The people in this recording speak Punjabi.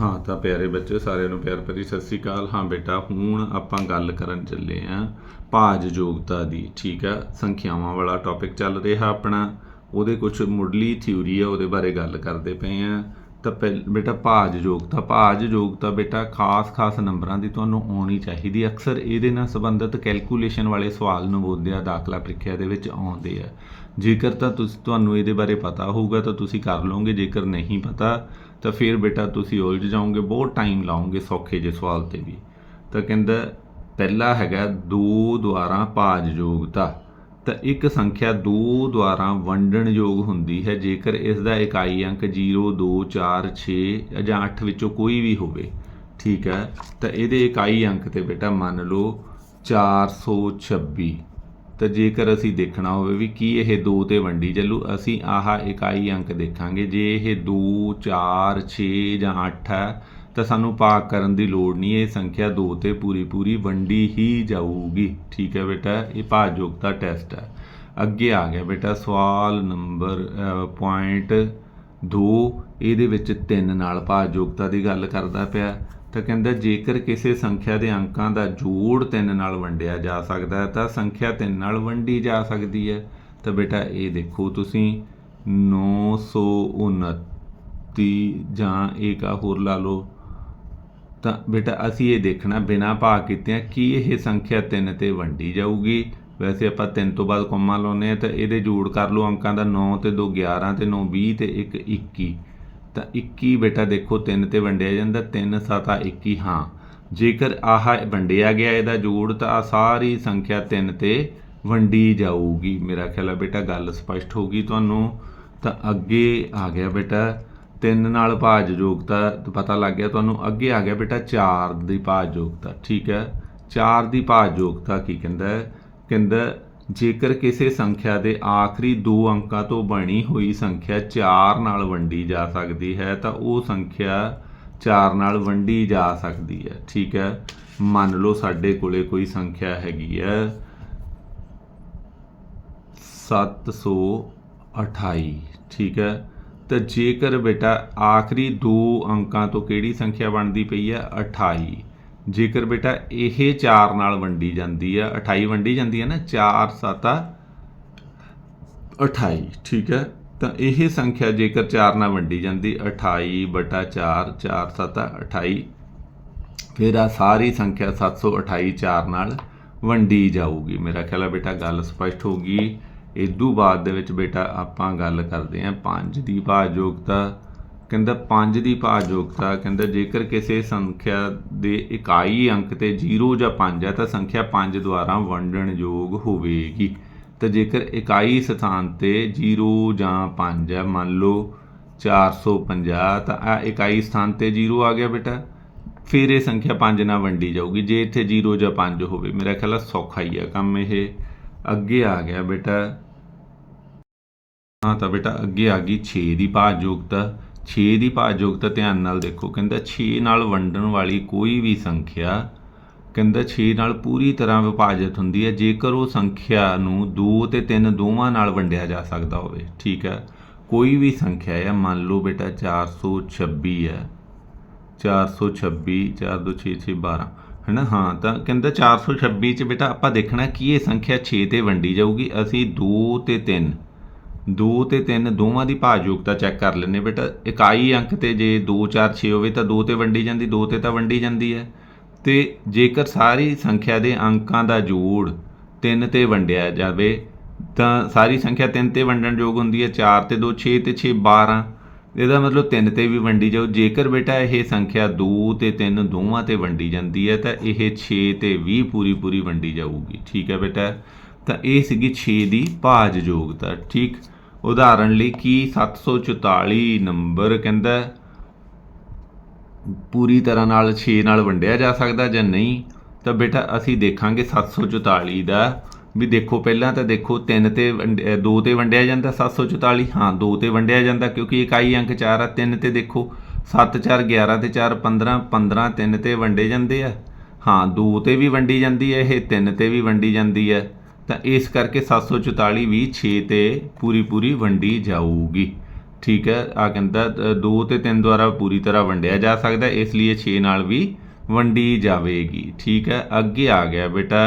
ਹਾਂ, ਤਾਂ ਪਿਆਰੇ ਬੱਚੇ ਸਾਰਿਆਂ ਨੂੰ ਪਿਆਰ ਭਰੀ ਸਤਿ ਸ੍ਰੀ ਅਕਾਲ। ਹਾਂ ਬੇਟਾ, ਹੁਣ ਆਪਾਂ ਗੱਲ ਕਰਨ ਚੱਲੇ ਆਂ ਭਾਜ ਯੋਗਤਾ ਦੀ, ਠੀਕ ਆ? ਸੰਖਿਆਵਾਂ ਵਾਲਾ ਟੌਪਿਕ ਚੱਲ ਰਿਹਾ ਆਪਣਾ। ਉਹਦੇ ਕੁਝ ਮੁੱਢਲੀ ਥਿਊਰੀ ਆ, ਉਹਦੇ ਬਾਰੇ ਗੱਲ ਕਰਦੇ ਪਏ ਆਂ। ਤਾਂ ਪਹਿਲ, ਬੇਟਾ ਭਾਜ ਯੋਗਤਾ ਭਾਜ ਯੋਗਤਾ ਬੇਟਾ ਖਾਸ-ਖਾਸ ਨੰਬਰਾਂ ਦੀ ਤੁਹਾਨੂੰ ਆਉਣੀ ਚਾਹੀਦੀ ਅਕਸਰ ਇਹਦੇ ਨਾਲ ਸੰਬੰਧਿਤ ਕੈਲਕੂਲੇਸ਼ਨ ਵਾਲੇ ਸਵਾਲ ਨਵੋਦਿਆ ਦਾਖਲਾ ਪ੍ਰੀਖਿਆ ਦੇ ਵਿੱਚ ਆਉਂਦੇ ਆ। ਜੇਕਰ ਤਾਂ ਤੁਸੀਂ, ਤੁਹਾਨੂੰ ਇਹਦੇ ਬਾਰੇ ਪਤਾ ਹੋਊਗਾ ਤਾਂ ਤੁਸੀਂ ਕਰ ਲਓਗੇ, ਜੇਕਰ ਨਹੀਂ ਪਤਾ ਤਾਂ ਫਿਰ ਬੇਟਾ ਤੁਸੀਂ ਉਲਝ ਜਾਓਗੇ, ਬਹੁਤ ਟਾਈਮ ਲਾਓਗੇ ਸੌਖੇ ਜਿਹੇ ਸਵਾਲ ਤੇ ਵੀ। ਤਾਂ ਕਹਿੰਦਾ ਪਹਿਲਾ ਹੈਗਾ ਦੋ ਦੁਆਰਾ ਭਾਜ ਯੋਗਤਾ। ਤਾਂ ਇੱਕ ਸੰਖਿਆ 2 ਦੁਆਰਾ ਵੰਡਣ ਯੋਗ ਹੁੰਦੀ ਹੈ। ਜੇਕਰ ਇਸ ਦਾ ਇਕਾਈ ਅੰਕ 0 2 4 6 ਜਾਂ 8 ਵਿੱਚੋਂ ਕੋਈ ਵੀ ਹੋਵੇ, ਠੀਕ ਹੈ, ਤਾਂ ਇਹਦੇ ਇਕਾਈ ਅੰਕ ਤੇ ਬੇਟਾ ਮੰਨ ਲਓ 426 ਤਾਂ ਜੇਕਰ ਅਸੀਂ ਦੇਖਣਾ ਹੋਵੇ ਵੀ ਕੀ ਇਹ 2 ਤੇ ਵੰਡੀ ਚੱਲੂ, ਅਸੀਂ ਆਹ ਇਕਾਈ ਅੰਕ ਦੇਖਾਂਗੇ। ਜੇ ਇਹ 2 4 6 ਜਾਂ 8 ਹੈ ਤਾਂ ਸਾਨੂੰ ਭਾਗ ਕਰਨ ਦੀ ਲੋੜ ਨਹੀਂ, ਇਹ ਸੰਖਿਆ 2 ਤੇ ਪੂਰੀ ਪੂਰੀ ਵੰਡੀ ਹੀ ਜਾਊਗੀ। ਠੀਕ ਹੈ ਬੇਟਾ, ਇਹ ਭਾਜਯੋਗਤਾ ਟੈਸਟ ਹੈ। ਅੱਗੇ ਆ ਗਿਆ ਬੇਟਾ, ਸਵਾਲ ਨੰਬਰ ਪੁਆਇੰਟ 2 ਇਹਦੇ ਵਿੱਚ 3 ਨਾਲ ਭਾਜਯੋਗਤਾ ਦੀ ਗੱਲ ਕਰਦਾ ਪਿਆ। ਤਾਂ ਕਹਿੰਦਾ, ਜੇਕਰ ਕਿਸੇ ਸੰਖਿਆ ਦੇ ਅੰਕਾਂ ਦਾ ਜੋੜ 3 ਨਾਲ ਵੰਡਿਆ ਜਾ ਸਕਦਾ ਹੈ, ਤਾਂ ਸੰਖਿਆ 3 ਨਾਲ ਵੰਡੀ ਜਾ ਸਕਦੀ ਹੈ। ਤਾਂ ਬੇਟਾ, ਇਹ ਦੇਖੋ ਤੁਸੀਂ 929 ਜਾਂ ਇਹ ਕਾ ਹੋਰ ਲਾ ਲਓ। ਤਾਂ ਬੇਟਾ, ਅਸੀਂ ਇਹ ਦੇਖਣਾ, ਬਿਨਾ ਭਾਗ ਕੀਤਿਆਂ ਕੀ ਇਹ ਸੰਖਿਆ 3 ਤੇ ਵੰਡੀ ਜਾਊਗੀ? ਵੈਸੇ ਆਪਾਂ 3 ਤੋਂ ਬਾਅਦ ਕੋਮਾ ਲਾਉਨੇ ਆ ਤਾਂ ਇਹਦੇ ਜੋੜ ਕਰ ਲਓ ਅੰਕਾਂ ਦਾ 9 ਤੇ 2 11 ਤੇ 9 20 ਤੇ 1 21 ਤਾਂ 21 ਬੇਟਾ, ਦੇਖੋ 3 ਤੇ ਵੰਡਿਆ ਜਾਂਦਾ 3 7 21 ਹਾਂ। ਜੇਕਰ ਆਹ ਵੰਡਿਆ ਗਿਆ ਇਹਦਾ ਜੋੜ, ਤਾਂ ਆ ਸਾਰੀ ਸੰਖਿਆ 3 ਤੇ ਵੰਡੀ ਜਾਊਗੀ। ਮੇਰਾ ਖਿਆਲ ਹੈ ਬੇਟਾ, ਗੱਲ ਸਪਸ਼ਟ ਹੋ ਗਈ ਤੁਹਾਨੂੰ। ਤਾਂ ਅੱਗੇ ਆ ਗਿਆ ਬੇਟਾ 3 ਨਾਲ ਭਾਜ ਯੋਗਤਾ ਪਤਾ ਲੱਗ ਗਿਆ ਤੁਹਾਨੂੰ ਅੱਗੇ ਆ ਗਿਆ ਬੇਟਾ 4 ਦੀ ਭਾਜ ਯੋਗਤਾ, ਠੀਕ ਹੈ? 4 ਦੀ ਭਾਜ ਯੋਗਤਾ ਕੀ ਕਹਿੰਦਾ ਹੈ? ਕਹਿੰਦਾ, ਜੇਕਰ ਕਿਸੇ ਸੰਖਿਆ ਦੇ ਆਖਰੀ ਦੋ ਅੰਕਾਂ ਤੋਂ ਬਣੀ ਹੋਈ ਸੰਖਿਆ 4 ਨਾਲ ਵੰਡੀ ਜਾ ਸਕਦੀ ਹੈ, ਤਾਂ ਉਹ ਸੰਖਿਆ 4 ਨਾਲ ਵੰਡੀ ਜਾ ਸਕਦੀ ਹੈ, ਠੀਕ ਹੈ? ਮੰਨ ਲਓ ਸਾਡੇ ਕੋਲੇ ਕੋਈ ਸੰਖਿਆ ਹੈਗੀ ਹੈ 728 ਠੀਕ ਹੈ? ਤਾਂ ਜੇਕਰ ਬੇਟਾ ਆਖਰੀ ਦੋ ਅੰਕਾਂ ਤੋਂ ਕਿਹੜੀ ਸੰਖਿਆ ਬਣਦੀ ਪਈ ਹੈ? 28 ਜੇਕਰ ਬੇਟਾ ਇਹ 4 ਨਾਲ ਵੰਡੀ ਜਾਂਦੀ ਹੈ 28 ਵੰਡੀ ਜਾਂਦੀ ਹੈ ਨਾ 4 7 28 ਠੀਕ ਹੈ? ਤਾਂ ਇਹ ਸੰਖਿਆ ਜੇਕਰ 4 ਨਾਲ ਵੰਡੀ ਜਾਂਦੀ 28 ਬਟਾ 4 4 7 28 ਫਿਰ ਆ ਸਾਰੀ ਸੰਖਿਆ 728 4 ਨਾਲ ਵੰਡੀ ਜਾਊਗੀ। ਮੇਰਾ ਖਿਆਲ ਹੈ ਬੇਟਾ ਗੱਲ ਸਪਸ਼ਟ ਹੋ ਗਈ। ਇਦੋਂ ਬਾਅਦ ਦੇ ਵਿੱਚ ਬੇਟਾ ਆਪਾਂ ਗੱਲ ਕਰਦੇ ਹਾਂ ਪੰਜ ਦੀ ਭਾਜਯੋਗਤਾ ਕਹਿੰਦਾ ਪੰਜ ਦੀ ਭਾਜਯੋਗਤਾ ਕਹਿੰਦਾ ਜੇਕਰ ਕਿਸੇ ਸੰਖਿਆ ਦੇ ਇਕਾਈ ਅੰਕ ਤੇ 0 ਜਾਂ 5 ਹੈ ਤਾਂ ਸੰਖਿਆ 5 ਦੁਆਰਾ ਵੰਡਣ ਯੋਗ ਹੋਵੇਗੀ। ਤਾਂ ਜੇਕਰ ਇਕਾਈ ਸਥਾਨ ਤੇ 0 ਜਾਂ 5 ਹੈ, ਮੰਨ ਲਓ 450 ਤਾਂ ਆ ਇਕਾਈ ਸਥਾਨ ਤੇ 0 ਆ ਗਿਆ ਬੇਟਾ। ਫਿਰ ਇਹ ਸੰਖਿਆ 5 ਨਾਲ ਵੰਡੀ ਜਾਊਗੀ। ਜੇ ਇੱਥੇ 0 ਜਾਂ 5 ਹੋਵੇ, ਮੇਰਾ ਖਿਆਲ ਹੈ ਸੌਖਾ ਹੀ ਆ ਕੰਮ ਇਹ। ਅੱਗੇ ਆ ਗਿਆ ਬੇਟਾ। ਹਾਂ ਤਾਂ ਬੇਟਾ, ਅੱਗੇ ਆ ਗਈ। 6 ਦੀ ਭਾਜਯੋਗਤਾ 6 ਦੀ ਭਾਜਯੋਗਤਾ ਧਿਆਨ ਨਾਲ ਦੇਖੋ। ਕਹਿੰਦਾ 6 ਨਾਲ ਵੰਡਣ ਵਾਲੀ ਕੋਈ ਵੀ ਸੰਖਿਆ, ਕਹਿੰਦਾ 6 ਨਾਲ ਪੂਰੀ ਤਰ੍ਹਾਂ ਵਿਭਾਜਿਤ ਹੁੰਦੀ ਹੈ। ਜੇਕਰ ਉਹ ਸੰਖਿਆ ਨੂੰ 2 ਤੇ 3 ਦੋਵਾਂ ਨਾਲ ਵੰਡਿਆ ਜਾ ਸਕਦਾ ਹੋਵੇ, ਠੀਕ ਹੈ? ਕੋਈ ਵੀ ਸੰਖਿਆ ਹੈ, ਮੰਨ ਲਓ ਬੇਟਾ 426 ਹੈ। 426 4 2 6 6 12 ਹੈਨਾ? ਹਾਂ, ਤਾਂ ਕਹਿੰਦਾ 426 ਚ ਬੇਟਾ ਆਪਾਂ ਦੇਖਣਾ ਕਿ ਇਹ ਸੰਖਿਆ 6 ਤੇ ਵੰਡੀ ਜਾਊਗੀ। ਅਸੀਂ 2 ਤੇ 3 2 ਤੇ 3 ਦੋਵਾਂ ਦੀ ਭਾਜਯੋਗਤਾ ਚੈੱਕ ਕਰ ਲੈਂਦੇ ਬੇਟਾ। ਇਕਾਈ ਅੰਕ ਤੇ ਜੇ 2 4 6 ਹੋਵੇ ਤਾਂ 2 ਤੇ ਵੰਡੀ ਜਾਂਦੀ 2 ਤੇ ਤਾਂ ਵੰਡੀ ਜਾਂਦੀ ਹੈ। ਤੇ ਜੇਕਰ ਸਾਰੀ ਸੰਖਿਆ ਦੇ ਅੰਕਾਂ ਦਾ ਜੋੜ 3 ਤੇ ਵੰਡਿਆ ਜਾਵੇ, ਤਾਂ ਸਾਰੀ ਸੰਖਿਆ 3 ਤੇ ਵੰਡਣ ਯੋਗ ਹੁੰਦੀ ਹੈ। 4 ਤੇ 2 6 ਤੇ 6 12 ਇਹਦਾ ਮਤਲਬ 3 ਤੇ ਵੀ ਵੰਡੀ ਜਾਊ। ਜੇਕਰ ਬੇਟਾ ਇਹ ਸੰਖਿਆ 2 ਤੇ 3 ਦੋਵਾਂ ਤੇ ਵੰਡੀ ਜਾਂਦੀ ਹੈ, ਤਾਂ ਇਹ 6 ਤੇ ਵੀ ਪੂਰੀ ਪੂਰੀ ਵੰਡੀ ਜਾਊਗੀ। ਠੀਕ ਹੈ ਬੇਟਾ? ਤਾਂ ਇਹ ਸੀਗੀ 6 ਦੀ ਭਾਜ ਯੋਗਤਾ। ਠੀਕ? ਉਦਾਹਰਣ ਲਈ ਕੀ 744 ਨੰਬਰ ਕਹਿੰਦਾ ਪੂਰੀ ਤਰ੍ਹਾਂ ਨਾਲ 6 ਨਾਲ ਵੰਡਿਆ ਜਾ ਸਕਦਾ ਜਾਂ ਨਹੀਂ? ਤਾਂ ਬੇਟਾ ਅਸੀਂ ਦੇਖਾਂਗੇ 744 ਦਾ ਵੀ ਦੇਖੋ ਪਹਿਲਾਂ ਤਾਂ ਦੇਖੋ 3 ਤੇ 2 ਤੇ ਵੰਡਿਆ ਜਾਂਦਾ 744 ਹਾਂ 2 ਤੇ ਵੰਡਿਆ ਜਾਂਦਾ ਕਿਉਂਕਿ ਇਕਾਈ ਅੰਕ 4 ਆ 3 ਤੇ ਦੇਖੋ 7 4 11 ਤੇ 4 15 15 3 ਤੇ ਵੰਡੇ ਜਾਂਦੇ ਆ। ਹਾਂ 2 ਤੇ ਵੀ ਵੰਡੀ ਜਾਂਦੀ ਹੈ ਇਹ 3 ਤੇ ਵੀ ਵੰਡੀ ਜਾਂਦੀ ਹੈ ਤਾਂ ਇਸ ਕਰਕੇ 744 ਵੀ 6 ਤੇ ਪੂਰੀ ਪੂਰੀ ਵੰਡੀ ਜਾਊਗੀ। ਠੀਕ ਹੈ ਆ ਕਹਿੰਦਾ 2 ਤੇ 3 ਦੁਆਰਾ ਪੂਰੀ ਤਰ੍ਹਾਂ ਵੰਡਿਆ ਜਾ ਸਕਦਾ, ਇਸ ਲਈ ਇਹ 6 ਨਾਲ ਵੀ ਵੰਡੀ ਜਾਵੇਗੀ। ਠੀਕ ਹੈ ਅੱਗੇ ਆ ਗਿਆ ਬੇਟਾ।